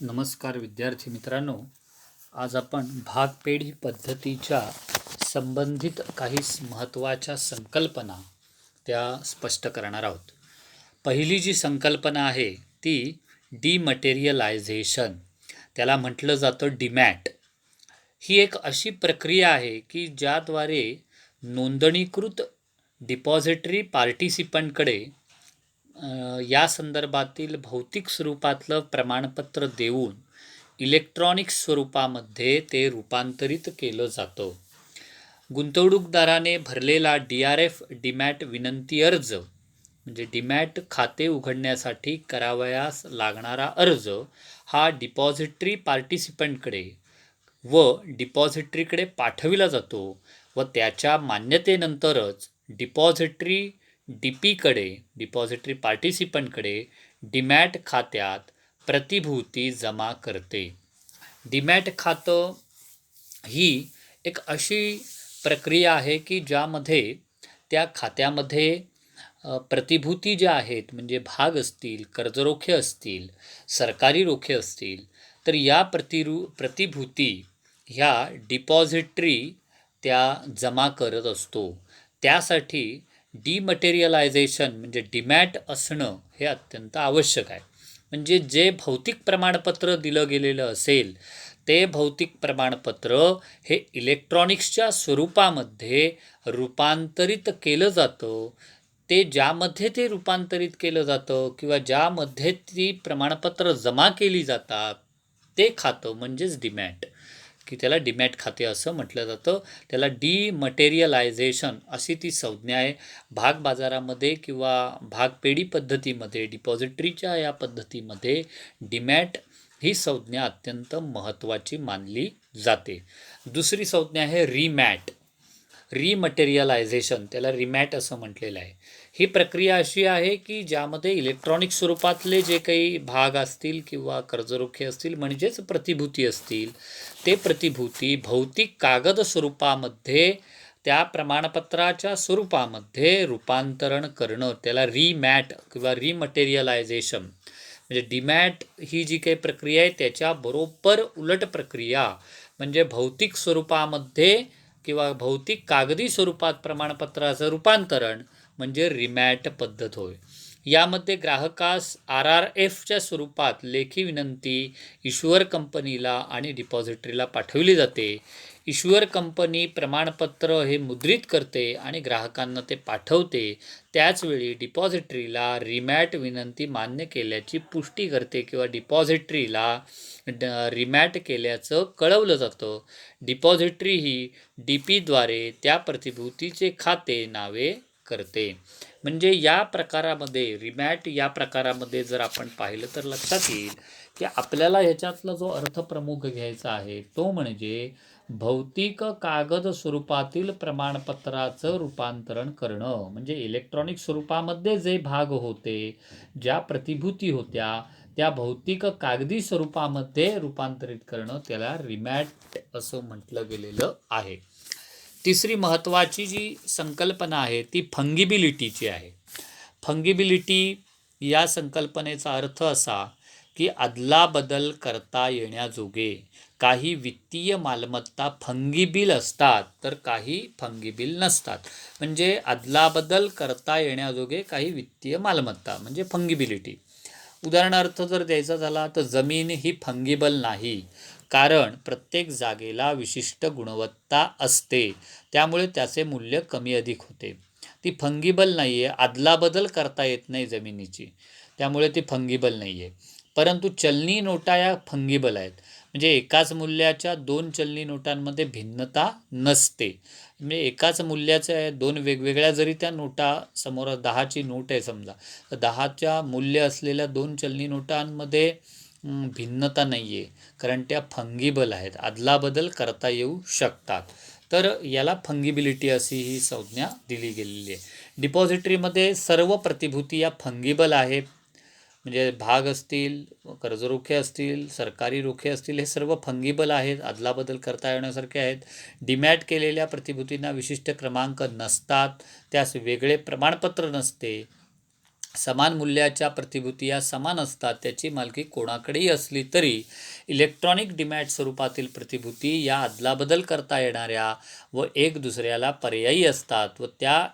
नमस्कार विद्यार्थी मित्रांनो आज आपण भागपेढी पद्धतीच्या संबंधित काही महत्त्वाच्या संकल्पना त्या स्पष्ट करणार आहोत. पहिली जी संकल्पना आहे ती डिमटेरियलायझेशन. त्याला म्हटलं जातं डिमॅट. ही एक अशी प्रक्रिया आहे की ज्याद्वारे नोंदणीकृत डिपॉझिटरी पार्टिसिपंटकडे या संदर्भातील भौतिक स्वरूपातलं प्रमाणपत्र देऊन इलेक्ट्रॉनिक स्वरूपामध्ये ते रूपांतरित केलं जातं. गुंतवणूकदाराने भरलेला डी आर एफ डीमॅट विनंती अर्ज म्हणजे डीमॅट खाते उघडण्यासाठी करावयास लागणारा अर्ज हा डिपॉझिटरी पार्टिसिपंटकडे व डिपॉझिटरीकडे पाठविला जातो व त्याच्या मान्यतेनंतरच डिपॉझिटरी डी पीकडे डिपॉझिटरी पार्टिसिपंटकडे डीमॅट खात्यात प्रतिभूती जमा करते. डीमॅट खातं ही एक अशी प्रक्रिया आहे की ज्यामध्ये त्या खात्यामध्ये प्रतिभूती ज्या आहेत म्हणजे भाग असतील कर्जरोखे असतील सरकारी रोखे असतील तर या प्रतिरू प्रतिभूती ह्या डिपॉझिटरी त्या जमा करत असतो. त्यासाठी डिमटेरियलायझेशन म्हणजे डिमॅट असणं हे अत्यंत आवश्यक आहे. म्हणजे जे भौतिक प्रमाणपत्र दिलं गेलेलं असेल ते भौतिक प्रमाणपत्र हे इलेक्ट्रॉनिक्सच्या स्वरूपामध्ये रूपांतरित केलं जातं. ते ज्यामध्ये ते रूपांतरित केलं जातं किंवा ज्यामध्ये ती प्रमाणपत्र जमा केली जातात ते खातं म्हणजेच डिमॅट की त्याला डिमॅट खाते असं म्हटलं जातं. त्याला डिमटेरियलायझेशन अशी ती संज्ञा आहे. भाग बाजारामध्ये किंवा भागपेढी पद्धतीमध्ये डिपॉझिटरीच्या या पद्धतीमध्ये डिमॅट ही संज्ञा अत्यंत महत्त्वाची मानली जाते. दुसरी संज्ञा आहे रिमॅट. रिमटेरियलायझेशन त्याला रिमॅट असं म्हटलेलं आहे. ही प्रक्रिया अशी आहे की ज्यामध्ये इलेक्ट्रॉनिक स्वरूपातले जे काही भाग असतील किंवा कर्जरोखे असतील म्हणजेच प्रतिभूती असतील ते प्रतिभूती भौतिक कागद स्वरूपामध्ये त्या प्रमाणपत्राच्या स्वरूपामध्ये रूपांतरण करणं त्याला रिमॅट किंवा रिमटेरियलायझेशन म्हणजे डिमॅट ही जी काही प्रक्रिया आहे त्याच्या बरोबर उलट प्रक्रिया म्हणजे भौतिक स्वरूपामध्ये किंवा भौतिक कागदी स्वरूपात प्रमाणपत्राचं रूपांतरण म्हणजे रिमॅट पद्धत होय. यामध्ये ग्राहकास आर आर एफच्या स्वरूपात लेखी विनंती ईश्वर कंपनीला आणि डिपॉझिटरीला पाठवली जाते. ईश्वर कंपनी प्रमाणपत्र हे मुद्रित करते आणि ग्राहकांना ते पाठवते. त्याचवेळी डिपॉझिटरीला रिमॅट विनंती मान्य केल्याची पुष्टी करते किंवा डिपॉझिटरीला ड रिमॅट केल्याचं कळवलं जातं. डिपॉझिटरी ही डी पीद्वारे त्या प्रतिभूतीचे खाते नावे करते. म्हणजे या प्रकारामध्ये रिमॅट या प्रकारामध्ये जर आपण पाहिलं तर लक्षात येईल की आपल्याला ह्याच्यातला जो अर्थ प्रमुख घ्यायचा आहे तो म्हणजे भौतिक कागद स्वरूपातील प्रमाणपत्राचं रूपांतरण करणं. म्हणजे इलेक्ट्रॉनिक स्वरूपामध्ये जे भाग होते ज्या प्रतिभूती होत्या त्या भौतिक कागदी स्वरूपामध्ये रूपांतरित करणं त्याला रिमॅट असं म्हटलं गेलेलं आहे. तिसरी महत्त्वाची जी संकल्पना आहे ती फंगिबिलिटीची आहे. फंगिबिलिटी या संकल्पनेचा अर्थ असा की अदलाबदल करता येण्याजोगे. काही वित्तीय मालमत्ता फंगिबिल असतात तर काही फंगिबिल नसतात. म्हणजे अदलाबदल करता येण्याजोगे काही वित्तीय मालमत्ता म्हणजे फंगिबिलिटी उदाहरणार्थ जर द्यायचा झाला तर जमीन ही फंगिबल नाही. कारण प्रत्येक जागेला विशिष्ट गुणवत्ता असते. त्यामुळे त्याचे मूल्य कमी अधिक होते. ती फंगिबल नाही आहे अदलाबदल करता येत नाही जमिनीची. त्यामुळे ती फंगिबल नाही आहे परंतु चलनी नोटा या फंगिबल आहेत. म्हणजे एकाच मूल्याच्या दोन चलनी नोटांमध्ये भिन्नता नसते. म्हणजे एकाच मूल्याच्या आहे, दोन वेगवेगळ्या जरी त्या नोटा समोर दहाची नोट आहे समजा तर दहाच्या मूल्य असलेल्या दोन चलनी नोटांमध्ये भिन्नता नाही आहे कारण त्या फंगिबल आहेत. अदलाबदल करता येऊ शकतात. तर याला फंगिबिलिटी अशी ही संज्ञा दिली गेलेली आहे. डिपॉझिटरीमध्ये सर्व प्रतिभूती या फंगिबल आहेत. म्हणजे भाग असतील कर्जरोखे असतील सरकारी रोखे असतील हे सर्व फंगिबल आहेत अदलाबदल करता येण्यासारखे आहेत. डिमॅट केलेल्या प्रतिभूतींना विशिष्ट क्रमांक नसतात. त्यास वेगळे प्रमाणपत्र नसते. समान मूल्याच्या प्रतिभूती या समान असतात. त्याची मालकी कोणाकडेही असली तरी इलेक्ट्रॉनिक डिमॅट स्वरूपातील प्रतिभूती या अदलाबदल करता येणाऱ्या व एक दुसऱ्याला पर्यायी असतात व त्या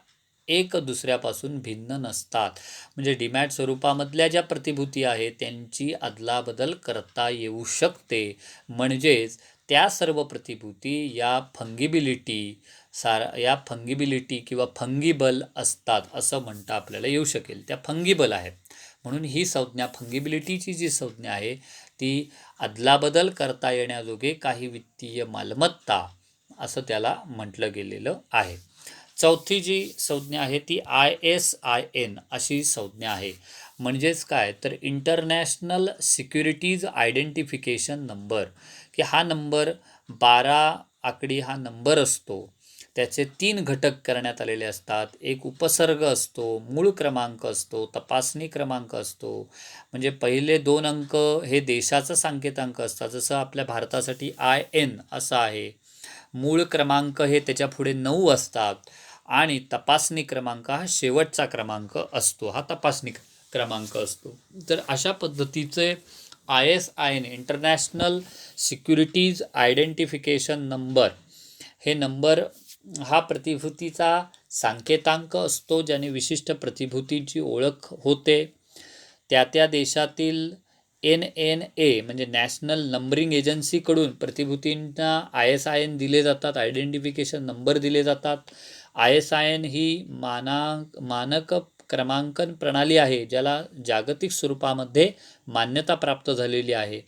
एक दुसऱ्यापासून भिन्न नसतात. म्हणजे डिमॅट स्वरूपामधल्या ज्या प्रतिभूती आहेत त्यांची अदलाबदल करता येऊ शकते. म्हणजेच त्या सर्व प्रतिभूती या फंगिबिलिटी सार या फंगिबिलिटी किंवा फंगिबल असतात असं म्हणता आपल्याला येऊ शकेल. त्या फंगिबल आहेत. म्हणून ही संज्ञा फंगिबिलिटीची जी संज्ञा आहे ती अदलाबदल करता येण्याजोगे काही वित्तीय मालमत्ता असं त्याला म्हटलं गेलेलं आहे. चौथी जी संज्ञा आहे ती आय एस आय एन अशी संज्ञा आहे. म्हणजेच काय? तर इंटरनॅशनल सिक्युरिटीज आयडेंटिफिकेशन नंबर की हा नंबर बारा आकडी हा नंबर असतो. त्याचे तीन घटक करण्यात आलेले असतात. एक उपसर्ग असतो मूळ क्रमांक असतो तपासणी क्रमांक असतो. म्हणजे पहिले दोन अंक हे देशाचं सांकेतांक असतात. जसं आपल्या भारतासाठी आय एन असं आहे. मूळ क्रमांक हे त्याच्या पुढे नऊ असतात. आणि तपासणी क्रमांक हा शेवटचा क्रमांक असतो. हा तपासणी क्रमांक असतो. तर अशा पद्धतीचे I S I N international securities identification number हे नंबर हा प्रतिभूतीचा सांकेतांक असतो ज्याने विशिष्ट प्रतिभूतीची ओळख होते. त्या त्या देशातील एन एन ए म्हणजे नॅशनल नंबरिंग एजन्सीकडून प्रतिभूतींना आय एस आय एन दिले जातात आयडेंटिफिकेशन नंबर दिले जातात. आय एस आय एन ही माना मानक क्रमांकन प्रणाली आहे ज्याला जागतिक स्वरूपामध्ये मान्यता प्राप्त झालेली आहे.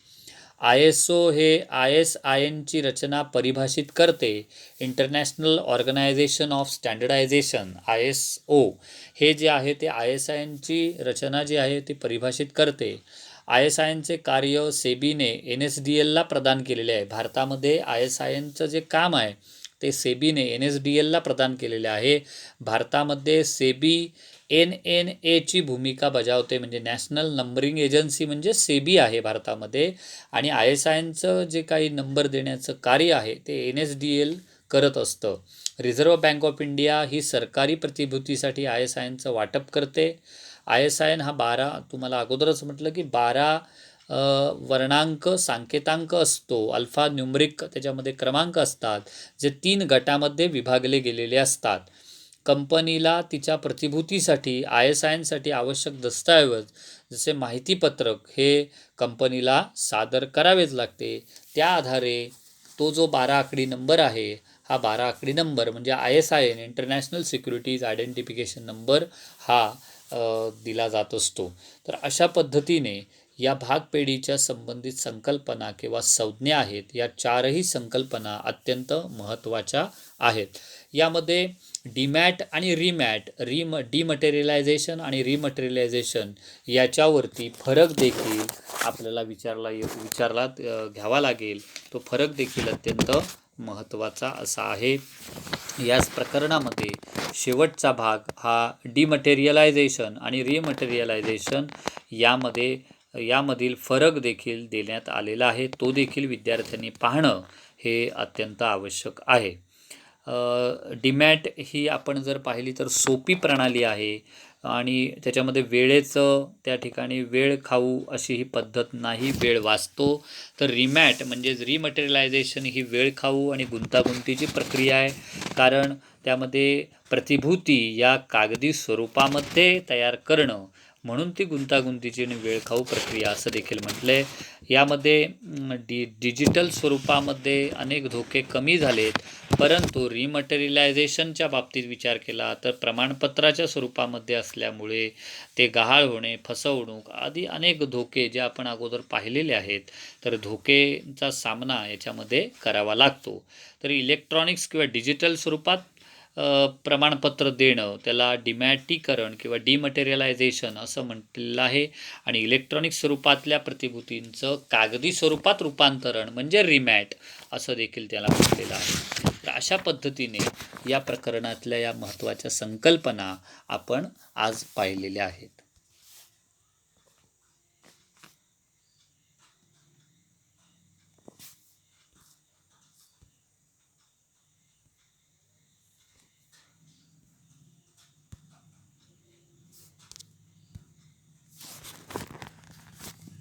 आय एस ओ हे आय एस आय एनची रचना परिभाषित करते. International organization of standardization I S O. हे जे आहे ते आय एस आय एनची रचना जी आहे ती परिभाषित करते. आय एस आय एनचे कार्य सेबीने एन एस डी एलला प्रदान केलेले आहे. भारतामध्ये आय एस आय एनचं जे काम आहे ते सेबीने एन एस डी एलला प्रदान केलेले आहे. भारतामध्ये सेबी एन एन एची भूमिका बजावते म्हणजे नॅशनल नंबरिंग एजन्सी म्हणजे सेबी आहे भारतामध्ये. आणि आय एस आय एनचं जे काही नंबर देण्याचं कार्य आहे ते एन एस डी एल करत असतं. रिझर्व्ह बँक ऑफ इंडिया ही सरकारी प्रतिभूतीसाठी आय एस आयनचं वाटप करते. आय एस आय एन हा बारा तुम्हाला अगोदरच म्हटलं की बारा वर्णांक सांकेतांक असतो अल्फा न्युमरिक त्याच्यामध्ये क्रमांक असतात जे तीन गटामध्ये विभागले गेलेले असतात. कंपनीला तिच्या प्रतिभूतीसाठी आय एस आय एनसाठी आवश्यक दस्तऐवज जसे माहितीपत्रक हे कंपनीला सादर करावेच लागते. त्या आधारे तो जो बारा आकडी नंबर आहे हा बारा आकडी नंबर म्हणजे I S I N international securities identification number हा दिला जात असतो. तर अशा पद्धतीने या भागपेढीच्या संबंधित संकल्पना किंवा संज्ञा आहेत या चारही संकल्पना अत्यंत महत्त्वाच्या आहेत. यामध्ये डीमॅट आणि रिमॅट रिम डिमटेरियलायझेशन आणि रिमटेरियलायझेशन याच्यावरती फरक देखील आपल्याला विचारला ये विचारला घ्यावा लागेल. तो फरक देखील अत्यंत महत्त्वाचा असा आहे. याच प्रकरणामध्ये शेवटचा भाग हा डिमटेरियलायझेशन आणि रिमटेरियलायझेशन यामध्ये यामधील फरक देखील देण्यात आलेला आहे. तो देखील विद्यार्थ्यांनी पाहणं हे अत्यंत आवश्यक आहे. डिमॅट ही आपण जर पाहिली तर सोपी प्रणाली आहे आणि त्याच्यामध्ये वेळेचं त्या ठिकाणी वेळ खाऊ अशी ही पद्धत नाही वेळ वाचतो. तर रिमॅट म्हणजेच रिमटेरियलायझेशन ही वेळ खाऊ आणि गुंतागुंतीची प्रक्रिया आहे. कारण त्यामध्ये प्रतिभूती या कागदी स्वरूपामध्ये तयार करणं म्हणून ती गुंतागुंतीची आणि वेळखाऊ प्रक्रिया असं देखील म्हटलं आहे यामध्ये डि डिजिटल स्वरूपामध्ये अनेक धोके कमी झालेत परंतु रिमटेरियलायझेशनच्या बाबतीत विचार केला तर प्रमाणपत्राच्या स्वरूपामध्ये असल्यामुळे ते गहाळ होणे फसवणूक आदी अनेक धोके जे आपण अगोदर पाहिलेले आहेत तर धोकेचा सामना याच्यामध्ये करावा लागतो. तर इलेक्ट्रॉनिक्स किंवा डिजिटल स्वरूपात प्रमाणपत्र देणं त्याला डिमॅटीकरण किंवा डिमटेरियलायझेशन असं म्हटलेलं आहे. आणि इलेक्ट्रॉनिक स्वरूपातल्या प्रतिभूतींचं कागदी स्वरूपात रूपांतरण म्हणजे रिमॅट असं देखील त्याला म्हटलेलं आहे. तर अशा पद्धतीने या प्रकरणातल्या या महत्त्वाच्या संकल्पना आपण आज पाहिलेल्या आहेत.